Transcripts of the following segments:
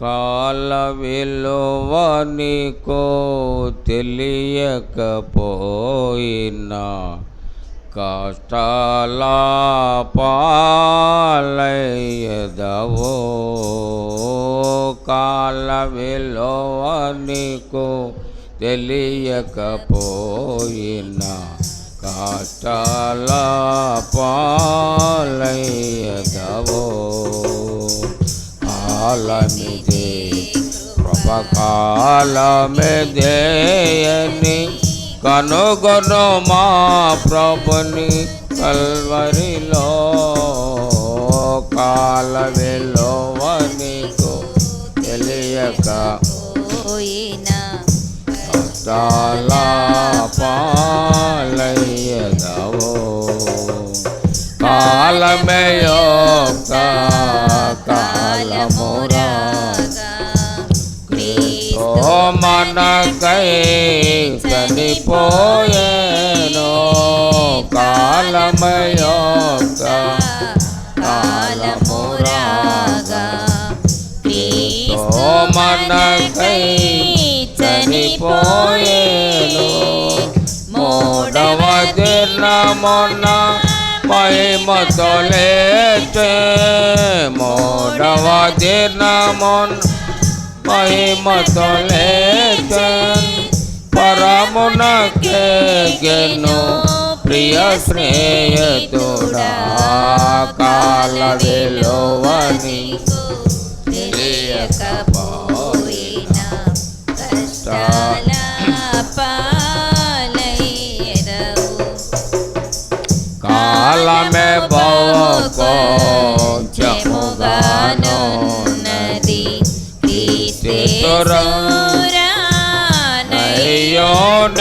కాల విలువనికో తెలియకపోయినా కష్టాల పాలయ్యదవో కాల విలువనికో తెలియకపోయినా కష్టాల పాల కాలమిదే కృపకాలమిదే అని కనుగొను మా ప్రభుని కల్వరిలో. కాల విలువ నీకు తెలియక పోయినా పాలయ్యదవో. కాలమే యొక్క ఓ మనకై చనిపోయేను కాలమయొక్క కాలమురాగా మనకై చనిపోయేను మూడవ దినమున మహిమతో లేచే మూడవ దినమున మహిమతో లేచన్ పరమునకెగెను ప్రియ శ్రేయతుడా కాల విలువని తెలియకపోయినా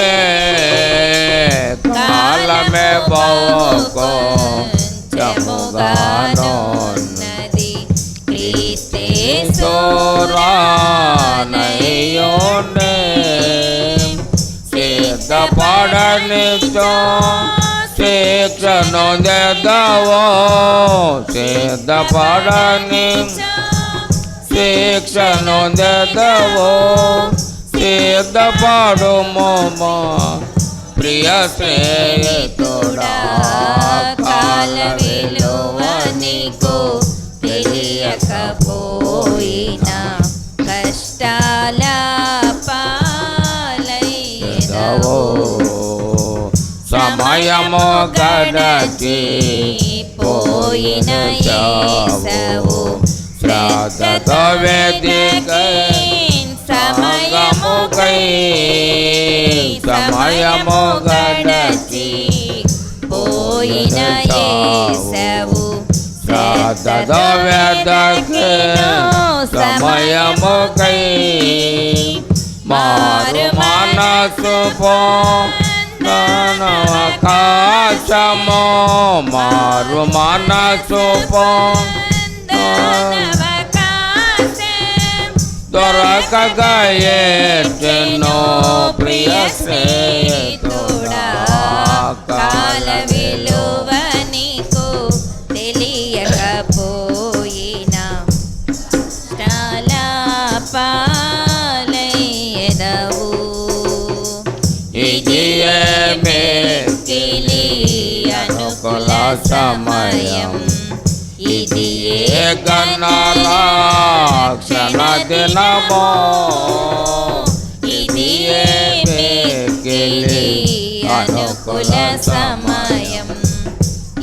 అయ్యోనే కాలమే బవకో జముగాను చెముగానున్నది క్రీస్తే సోరానయ్యోనే సిద్ధపడనితో శిక్షను దెదవో. సిద్ధపడని శిక్షను దెదవో. సిద్ధపడు ప్రియ శ్రేయతుడా కాల విలువ నీకు తెలియకపోయినా కష్టాల దవో పాలయ్యదవు సమయము గడచి పోయిన యేసవు శ్రాద్ధతో వేదికై సమయముకై సమయము గడచి పోయిన యేసవు శ్రాద్ధతో వేదకే సమయముకై మారు మనసు పో ఆకాశము మారు మనసు పో దొరకగా ఎన్నో ప్రియ శ్రేయతుడా కాల విలువ నీకు తెలియకపోయినా చాలా పాలయ్యదవు ఇది అనుకూల సమయం ఇది ఏ గణరాక్షణ దినమో ఇది ఏ మిక్కిలి అనుకూల సమయం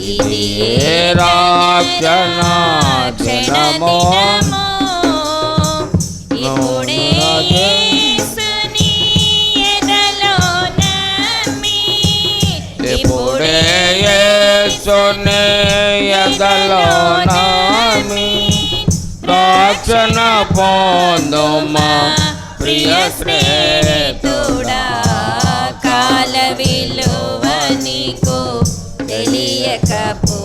ఇది ఏ రాక్షణ దినమో ఇప్పుడే యేసుని ఎదలోనామి రక్షణ పొందుమా ప్రియ స్నేహితుడా కాల విలువ నీకు తెలియకపో